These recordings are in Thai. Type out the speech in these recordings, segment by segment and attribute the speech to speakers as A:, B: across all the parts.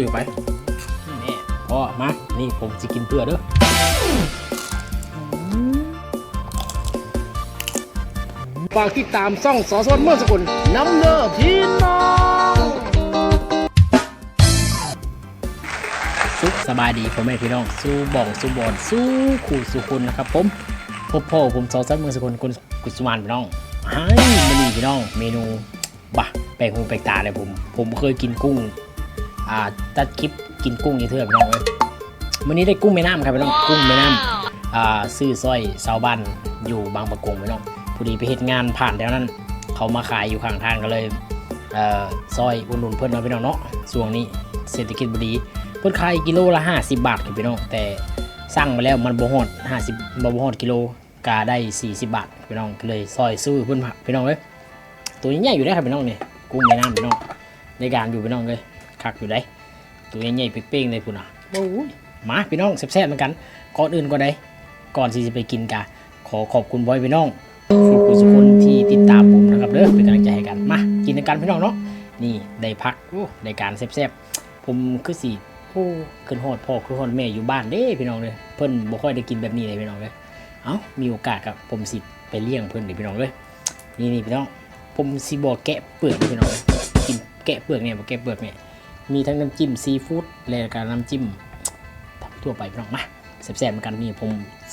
A: ู้อยู่ไปนี่พ่อมา นี่ผมจะกินเพื่อเด้อฝากติดตามซ่องสอสวนเมื่อสกุลน้ำเลือพี่น้องสุขสบายดีผมแม่พี่น้อง สู้บ่องสู้บอลสู้ขู่สู้คุณนะครับผมพบพ่อผมสอสวนเมื่อสกุลคุณกุศมานพี่น้องไอ้มันนี่พี่น้อง เมนูบะแปลกหูแปลกตาเลยผม ผมเคยกินกุ้ง อ่าตัดคลิปกินกุ้งนี่เถอะพี่น้องเอ้ยวันนี้ได้กุ้งแม่น้ำครับพี่น้องกุ้งแม่น้ำอ่าซื้อสร้อยเสาบ้านอยู่บางประกงพี่น้องพอดีไปเหตุงานผ่านแถวนั้น เขามาขายอยู่ข้างทางก็เลยเอ่อซอยอุดหนุนเพื่อนเนาะพี่น้องเนาะช่วงนี้เศรษฐกิจบดีเพิ่นขายกิโลละ 50 บาทครับพี่น้องแต่สั่งมาแล้วมันบ่ฮอด50บ่บ่ฮอดกิโลกาได้ 40 บาทพี่น้องก็เลยซอยซื้อเพิ่นพี่น้องเอ้ยตัวใหญ่ๆอยู่ได้อครับพี่น้องนี่กุ้งแม่น้ำพี่น้องในการอยู่พี่น้องเลย คักอยู่ได้ตัวใหญ่ๆเป้งๆเลยพุ่นอะโอ้ยมาพี่น้องแซ่บๆเหมือนกัน ก่อนอื่นก็ได้ก่อนที่จะไปกินกะขอขอบคุณบอยพี่น้องทุกทุกคนที่ติดตามผมนะครับเด้อเป็นกำลังใจให้กันมากินกันพี่น้องเนาะนี่ได้พักโอ้ได้การแซ่บๆผมคือสิโอ้ขึ้นฮอดพ่อขึ้นฮอดแม่อยู่บ้านเด้พี่น้องเลยเพิ่นบ่ค่อยได้กินแบบนี้เลยพี่น้องเลยเอ้ามีโอกาสกับผมสิไปเลี้ยงเพิ่นเลยพี่น้องเลยนี่นี่พี่น้องผมสิบ่แกะเปลือกพี่น้องเลยกินแกะเปลือกเนี่ยบ่แกะเปลือกเนี่ย มีทั้งน้ำจิ้มซีฟู้ดและการน้ำจิ้มทั่วไปพี่น้องมาแซ่บๆเหมือนกันนี่ผม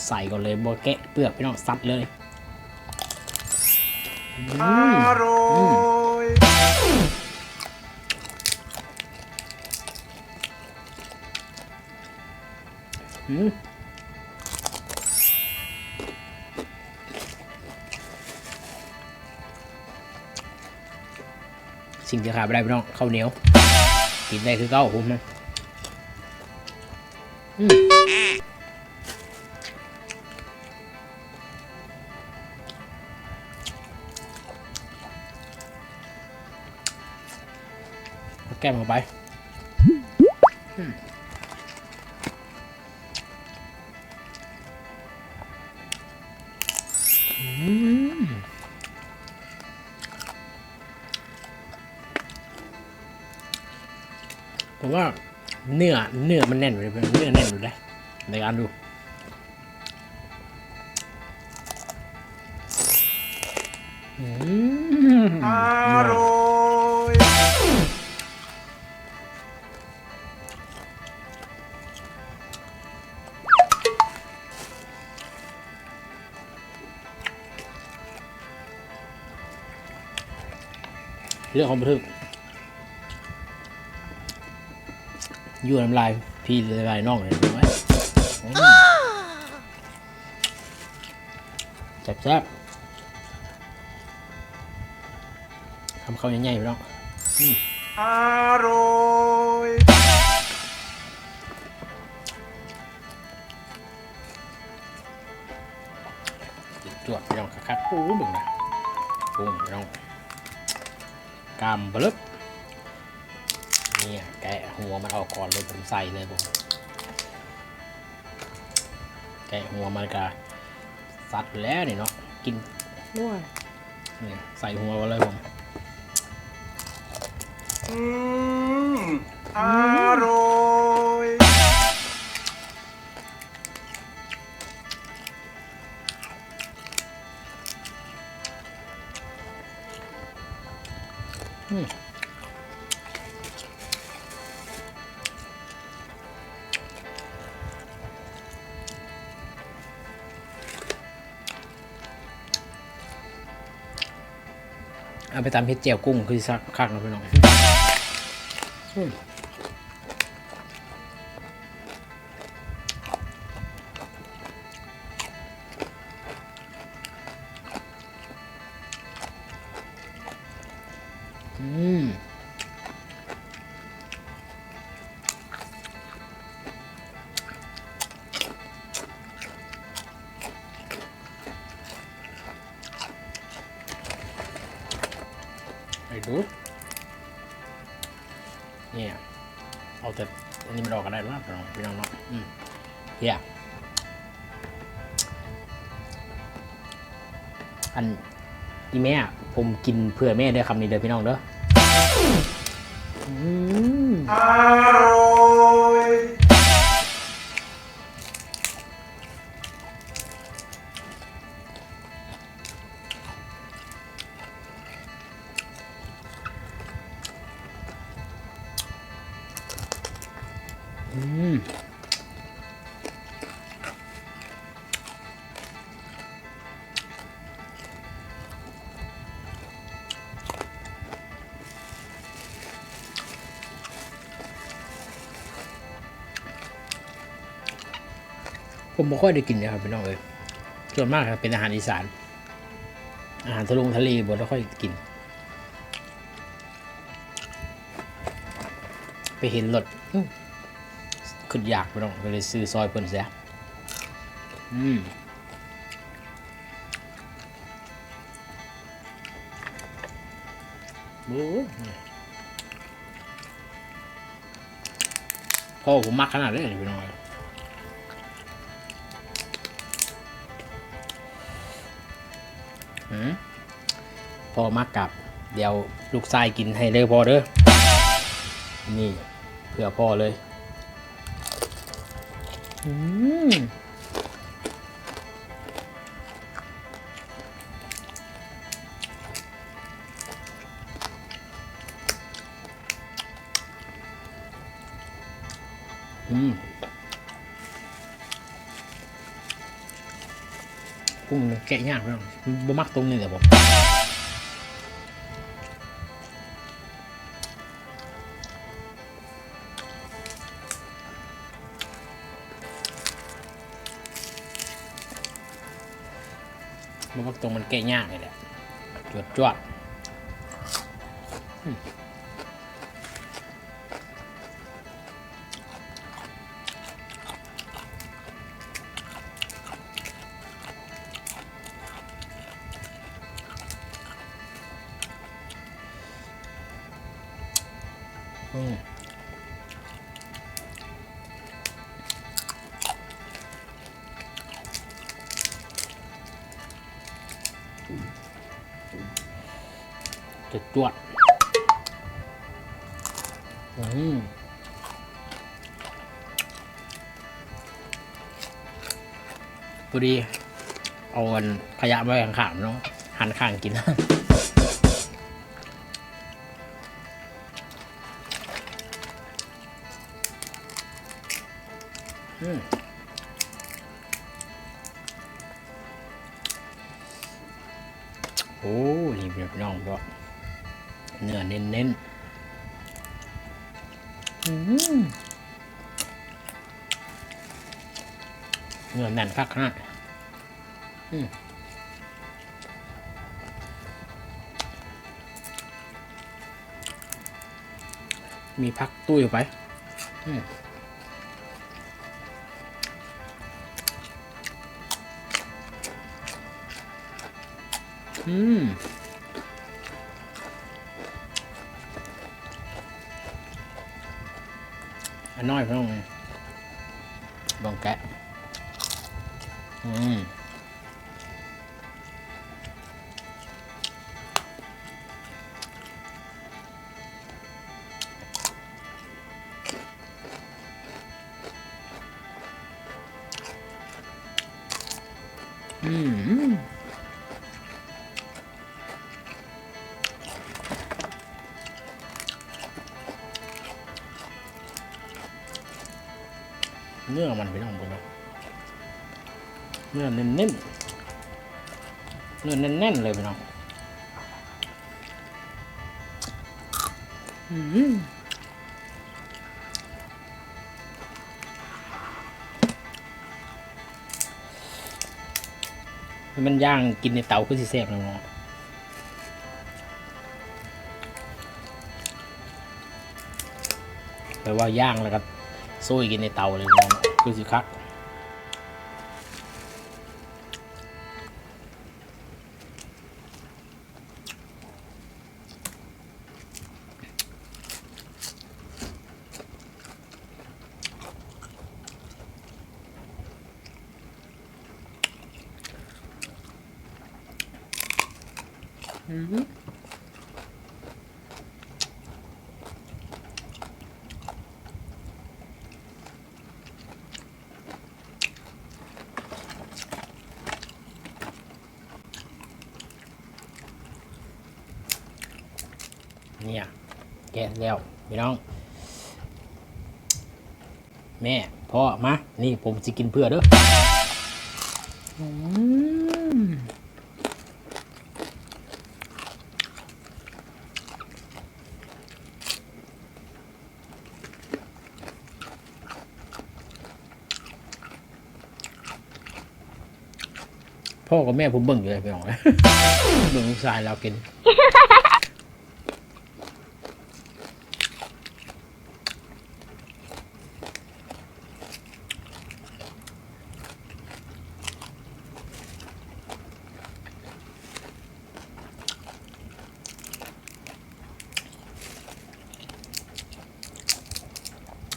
A: ใส่ก่อนเลยโบแกะเปลือกพี่น้องซัดเลยอืม
B: อร่อย
A: อืมสิ่งที่ขาดไม่ได้พี่น้องข้าวเหนียว กินได้คือเก้าผมนะอืมเอาแก้มเข้าไปอืม ผมว่าเนื้อเนื้อมันแน่นอยู่เลยเพื่อนเนื้อแน่นอยู่เลยในการดูอืม
B: อร่อย
A: เรื่องของบันทึก ยั่วน้ำลายพี่ละลายน่องเลยถูกไหมอืมแซ่บๆทำข้าวใหญ่ๆไปน้อง
B: อร่อย
A: จวดไปน้องครับโอ้บึงนะปุ้งไปน้องกามบลึบเนี่ยแกะหัว มันออกก่อนเลยผมใส่เลยผมแกะหัวมันกะสัดแล้วนี่เนาะกินด้วย นี่ใส่หัวมาเลยผม
B: อืมอร่อย
A: เอาไปตำเห็ดเจียวกุ้งคือสักคักนะพี่น้องอืม อันนี้มันออกกันได้หรือเปล่าพี่น้องพี่น้องเนาะอืมเฮียอันอีแม่อะผมกินเพื่อแม่เด้อคำนี้เด้อพี่น้องเด้อ อืม ผมไม่ค่อยได้กินนะครับพี่น้องเลยส่วนมากครับเป็นอาหารอีสาน อาหารทะลงทะเลดแล้วค่อยกิน ไปเห็นรส ขึ้นอยากพี่น้องก็เลยซื้อซอยเพิ่นเสียอืมโอ้ยพ่อผมมักขนาดนี้เลยพี่น้องเอ้ยหืมพอมากกลับเดี๋ยวลูกชายกินให้เลยพอเด้อนี่เพื่อพ่อเลย อืมอืมกุ้งมันแกะยา ตรงมันแกะยากนี่แหละจวดจวดอืม จวดจวดอืมพอดีเอาันขยะไว้ข้างๆเนาะหันข้างกินอืมโอ้นี่พี่น้องก็ เนื้อเน้นๆอืมเนื้อแน่นคักฮะอืมมีพักตุ้ยไปอืม น้อยพี่น้องบองแกะ อืม เนื้อมันไปน้องบนเนาะเนื้อเน้นเน้นๆเนื้อแน่นๆเลยไปน้องอืมมันย่างกินในเตาก็สิแซ่บนะเนาะแปลว่าย่างแล้วก็ซุยกินในเตาเลยเนาะ คือสิคักอืม เนี่ยแกะแล้วพี่น้อง แม่พ่อมา นี่ผมจะกินเพื่อเด้อพ่อกับแม่ผมเบิ่งอยู่เลยพี่น้องเบิ่งลูกชายเรากิน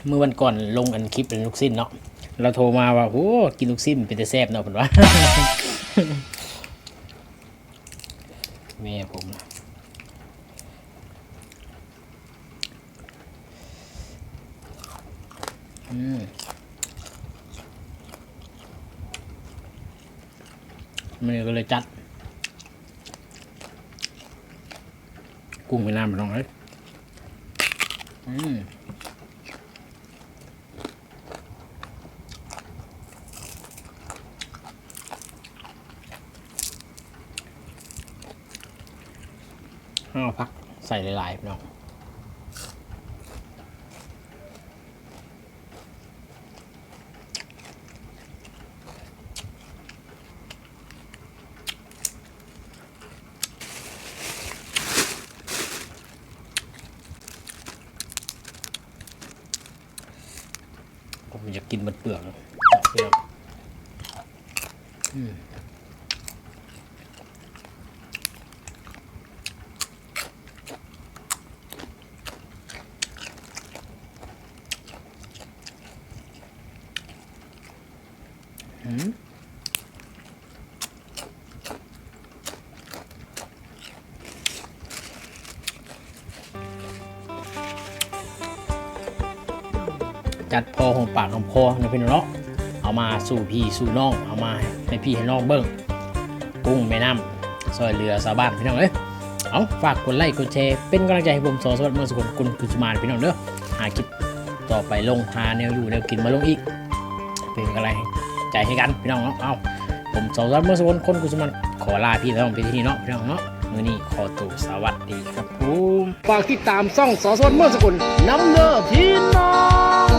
A: เมื่อวันก่อนลงอันคลิปเป็นลูกสิ้นเนาะเราโทรมาว่าโอ้กินลูกสิ้นเป็นแต่แซ่บเนาะผมว่าแม่ผมนะอืมมันก็เลยจัด กุ้งไปน้ำไปน้องเลยอืม ห้าพักใส่หลายๆพี่น้องผมอยากกินมันเปลือกเปลือกอืม จัดพอของปากของพอนะพี่น้องเนาะเอามาสู่พี่สู่น้อง เอามาให้พี่ให้น้องเบิ้งกุ้งแม่น้ำซอยเรือสาวบ้านพี่น้องเอ้ยเอาฝากกดไลค์กดแชร์เป็นกำลังใจให้ผมสอสวัสดิ์เมื่อสกุลกุลกุสุมานพี่น้องเด้อหาคลิปต่อไปลงหาแนวอยู่แนวกินมาลงอีก เป็นกำลัง ใจให้กันพี่น้องเนาะเอาผมสาวรัตน์เมื่อสกุลคนกุศลขอลาพี่น้องไปที่นี่เนาะพี่น้องเนาะมื่อนี้ขอตัวสวัสดีครับผมฝากติดตามซ่องสอสวนเมื่อสกุลน้ำเน้อพี่น้อง